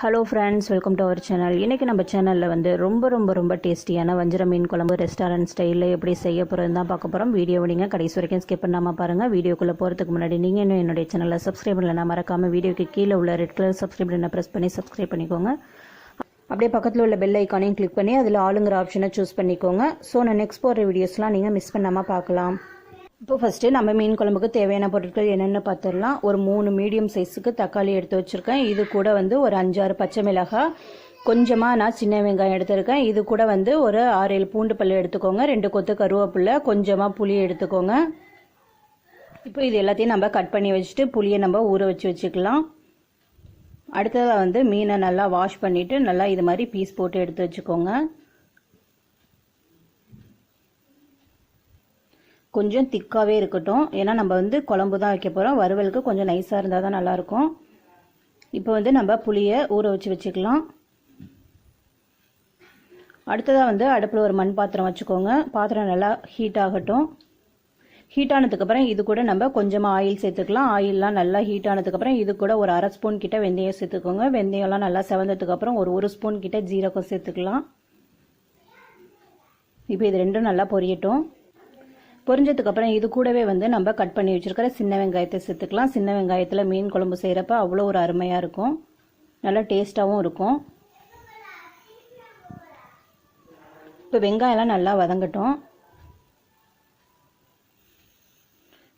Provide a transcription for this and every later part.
Hello friends welcome to our channel இன்றைக்கி நம்ம சேனலில் வந்து ரொம்ப ரொம்ப ரொம்ப டேஸ்டியான வஞ்சர மீன் குழம்பு ரெஸ்டாரண்ட் ஸ்டைலில் எப்படி செய்ய போகிறது தான் பார்க்க போகிறோம் வீடியோ நீங்கள் கடைசி வரைக்கும் ஸ்கிப் பண்ணாமல் பாருங்கள் வீடியோக்குள்ளே போகிறதுக்கு முன்னாடி நீங்கள் இன்னும் என்னுடைய சேனலை சப்ஸ்கிரைப் பண்ணலன்னா மறக்காமல் வீடியோக்கு கீழே உள்ள ரெட் கலர் சப்ஸ்கிரைப் பண்ண ப்ரெஸ் பண்ணி சப்ஸ்கிரைப் பண்ணிக்கோங்க. அப்படியே பக்கத்தில் உள்ள பெல் ஐக்கானையும் கிளிக் பண்ணி அதில் ஆளுங்கிற ஆப்ஷனை சூஸ் பண்ணிக்கோங்க. ஸோ நான் நெக்ஸ்ட் போகிற வீடியோஸ்லாம் நீங்கள் மிஸ் பண்ணாமல் பார்க்கலாம். இப்போ ஃபஸ்ட்டு நம்ம மீன் குழம்புக்கு தேவையான பொருட்கள் என்னென்னு பார்த்துடலாம். ஒரு மூணு மீடியம் சைஸுக்கு தக்காளி எடுத்து வச்சுருக்கேன். இது கூட வந்து ஒரு அஞ்சாறு பச்சை மிளகாய் கொஞ்சமாக நான் சின்ன வெங்காயம் எடுத்திருக்கேன். இது கூட வந்து ஒரு ஆறு ஏழு பூண்டு பல்லு எடுத்துக்கோங்க. ரெண்டு கொத்து கருவேப்பிலை கொஞ்சமாக புளி எடுத்துக்கோங்க. இப்போ இது எல்லாத்தையும் நம்ம கட் பண்ணி வச்சுட்டு புளியை நம்ம ஊற வச்சு வச்சுக்கலாம். அடுத்ததாக வந்து மீனை நல்லா வாஷ் பண்ணிவிட்டு நல்லா இது மாதிரி பீஸ் போட்டு எடுத்து வச்சுக்கோங்க. கொஞ்சம் திக்காகவே இருக்கட்டும். ஏன்னா நம்ம வந்து குழம்பு தான் வைக்க போகிறோம் வறுவலுக்கு கொஞ்சம் நைஸாக இருந்தால் தான் நல்லாயிருக்கும். இப்போ வந்து நம்ம புளியை ஊற வச்சு வச்சுக்கலாம். அடுத்ததாக வந்து அடுப்பில் ஒரு மண் பாத்திரம் வச்சுக்கோங்க. பாத்திரம் நல்லா ஹீட் ஆகட்டும். ஹீட் ஆனதுக்கப்புறம் இது கூட நம்ம கொஞ்சமாக ஆயில் சேர்த்துக்கலாம். ஆயிலெலாம் நல்லா ஹீட் ஆனதுக்கப்புறம் இது கூட ஒரு அரை ஸ்பூன் கிட்ட வெந்தயம் சேர்த்துக்கோங்க. வெந்தயம்லாம் நல்லா செவந்ததுக்கப்புறம் ஒரு ஒரு ஸ்பூன் கிட்ட ஜீரகம் சேர்த்துக்கலாம். இப்போ இது ரெண்டும் நல்லா பொரியட்டும். பொரிஞ்சதுக்கப்புறம் இது கூடவே வந்து நம்ம கட் பண்ணி வச்சுருக்கிற சின்ன வெங்காயத்தை சேர்த்துக்கலாம். சின்ன வெங்காயத்தில் மீன் குழம்பு செய்கிறப்ப அவ்வளோ ஒரு அருமையாக இருக்கும். நல்லா டேஸ்ட்டாகவும் இருக்கும். இப்போ வெங்காயம்லாம் நல்லா வதங்கட்டும்.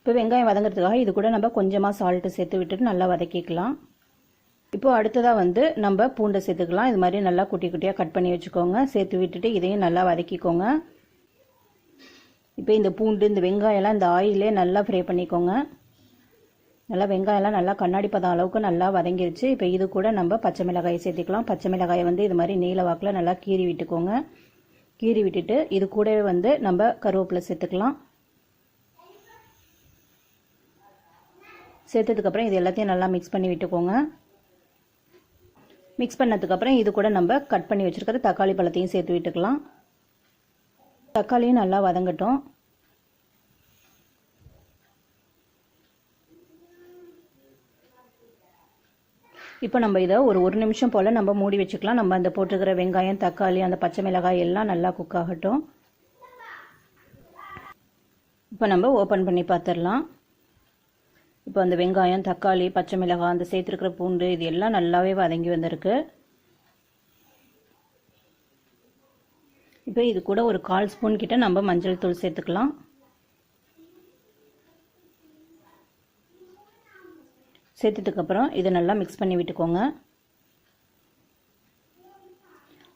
இப்போ வெங்காயம் வதங்கிறதுக்காக இது கூட நம்ம கொஞ்சமாக சால்ட்டு சேர்த்து விட்டுட்டு நல்லா வதக்கிக்கலாம். இப்போது அடுத்ததாக வந்து நம்ம பூண்டை சேர்த்துக்கலாம். இது மாதிரி நல்லா குட்டி குட்டியாக கட் பண்ணி வச்சுக்கோங்க. சேர்த்து விட்டுட்டு இதையும் நல்லா வதக்கிக்கோங்க. இப்போ இந்த பூண்டு இந்த வெங்காயம்லாம் இந்த ஆயிலே நல்லா ஃப்ரை பண்ணிக்கோங்க. நல்லா வெங்காயம்லாம் நல்லா கண்ணாடி பதம் அளவுக்கு நல்லா வதங்கிருச்சு. இப்போ இது கூட நம்ம பச்சை மிளகாயை சேர்த்துக்கலாம். பச்சை மிளகாயை வந்து இது மாதிரி நீல வாக்கில் நல்லா கீறி விட்டுக்கோங்க. கீறி விட்டுட்டு இது கூடவே வந்து நம்ம கருவேப்பிலை சேர்த்துக்கலாம். சேர்த்ததுக்கப்புறம் இது எல்லாத்தையும் நல்லா மிக்ஸ் பண்ணி விட்டுக்கோங்க. மிக்ஸ் பண்ணதுக்கப்புறம் இது கூட நம்ம கட் பண்ணி வச்சுருக்கிற தக்காளி பழத்தையும் சேர்த்து விட்டுக்கலாம். தக்காளியும் நல்லா வதங்கட்டும். இப்போ நம்ம இதை ஒரு ஒரு நிமிஷம் போல் நம்ம மூடி வச்சுக்கலாம். நம்ம அந்த போட்டுக்கிற வெங்காயம் தக்காளி அந்த பச்சை மிளகாய் எல்லாம் நல்லா குக் ஆகட்டும். இப்போ நம்ம ஓப்பன் பண்ணி பார்த்துடலாம் இப்போ அந்த வெங்காயம் தக்காளி பச்சை மிளகாய் அந்த சேர்த்துருக்கிற பூண்டு இது எல்லாம் நல்லாவே வதங்கி வந்திருக்கு. இப்போ இது கூட ஒரு கால் ஸ்பூன் கிட்ட நம்ம மஞ்சள் தூள் சேர்த்துக்கலாம். சேர்த்ததுக்கப்புறம் இதை நல்லா மிக்ஸ் பண்ணி விட்டுக்கோங்க.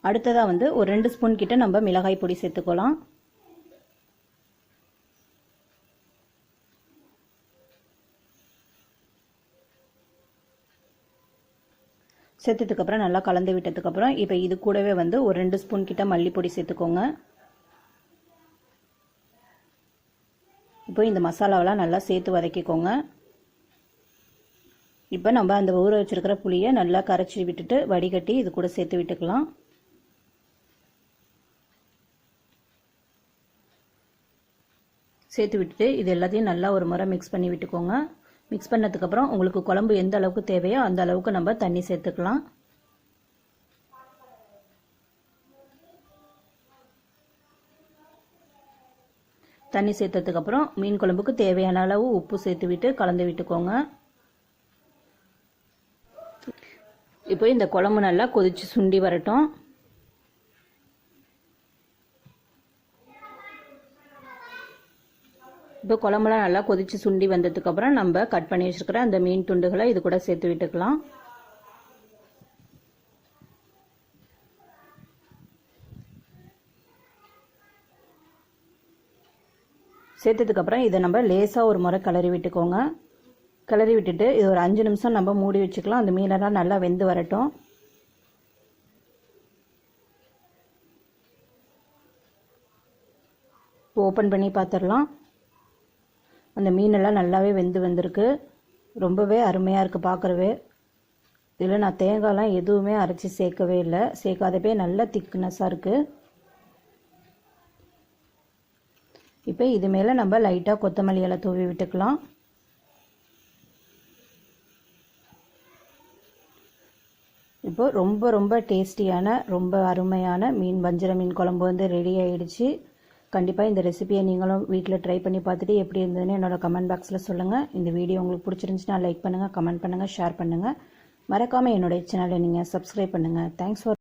அடுத்ததாக வந்து ஒரு ரெண்டு ஸ்பூன் கிட்ட நம்ம மிளகாய் பொடி சேர்த்துக்கலாம். சேர்த்ததுக்கப்புறம் நல்லா கலந்து விட்டதுக்கப்புறம் இப்போ இது கூடவே வந்து ஒரு ரெண்டு ஸ்பூன் கிட்ட மல்லிப்பொடி சேர்த்துக்கோங்க. இப்போ இந்த மசாலாவெல்லாம் நல்லா சேர்த்து வதக்கிக்கோங்க. இப்போ நம்ம அந்த ஊற வச்சுருக்கிற புளியை நல்லா கரைச்சி விட்டுட்டு வடிகட்டி இது கூட சேர்த்து விட்டுக்கலாம். சேர்த்து விட்டுட்டு இது எல்லாத்தையும் நல்லா ஒரு முறை மிக்ஸ் பண்ணி விட்டுக்கோங்க. மிக்ஸ் பண்ணதுக்கப்புறம் உங்களுக்கு குழம்பு எந்த அளவுக்கு தேவையோ அந்த அளவுக்கு நம்ம தண்ணி சேர்த்துக்கலாம். தண்ணி சேர்த்ததுக்கப்புறம் மீன் குழம்புக்கு தேவையான அளவு உப்பு சேர்த்து விட்டு கலந்து விட்டுக்கோங்க. இப்போ இந்த குழம்பு நல்லா கொதிச்சு சுண்டி வரட்டும். இப்போ குழம்புலாம் நல்லா கொதிச்சு சுண்டி வந்ததுக்கப்புறம் நம்ம கட் பண்ணி வச்சுருக்கிற அந்த மீன் துண்டுகளை இது கூட சேர்த்து விட்டுக்கலாம். சேர்த்ததுக்கப்புறம் இதை நம்ம லேசாக ஒரு முறை கிளறி விட்டுக்கோங்க. கிளறி விட்டுட்டு இது ஒரு அஞ்சு நிமிஷம் நம்ம மூடி வச்சுக்கலாம். அந்த மீனெல்லாம் நல்லா வெந்து வரட்டும். ஓப்பன் பண்ணி பார்த்துடலாம். அந்த மீனெல்லாம் நல்லாவே வெந்து வந்திருக்கு. ரொம்பவே அருமையாக இருக்குது பார்க்குறவே. இதில் நான் தேங்காய்லாம் எதுவுமே அரைச்சி சேர்க்கவே இல்லை. சேர்க்காதப்பே நல்ல திக்னஸாக இருக்குது இப்போ இது மேலே நம்ம லைட்டாக கொத்தமல்லி இலை தூவி விட்டுக்கலாம். இப்போ ரொம்ப ரொம்ப டேஸ்டியான ரொம்ப அருமையான மீன் வஞ்சர மீன் குழம்பு வந்து ரெடி ஆயிடுச்சு. கண்டிப்பாக இந்த ரெசிபியை நீங்களும் வீட்டில் ட்ரை பண்ணி பார்த்துட்டு எப்படி இருந்ததுன்னு என்னோட கமெண்ட் பாக்ஸில் சொல்லுங்கள் இந்த வீடியோ உங்களுக்கு பிடிச்சிருந்துச்சுன்னா லைக் பண்ணுங்கள் கமெண்ட் பண்ணுங்கள் ஷேர் பண்ணுங்கள் மறக்காமல் என்னோட சேனலை நீங்கள் சப்ஸ்கிரைப் பண்ணுங்கள் தேங்க்ஸ் ஃபார்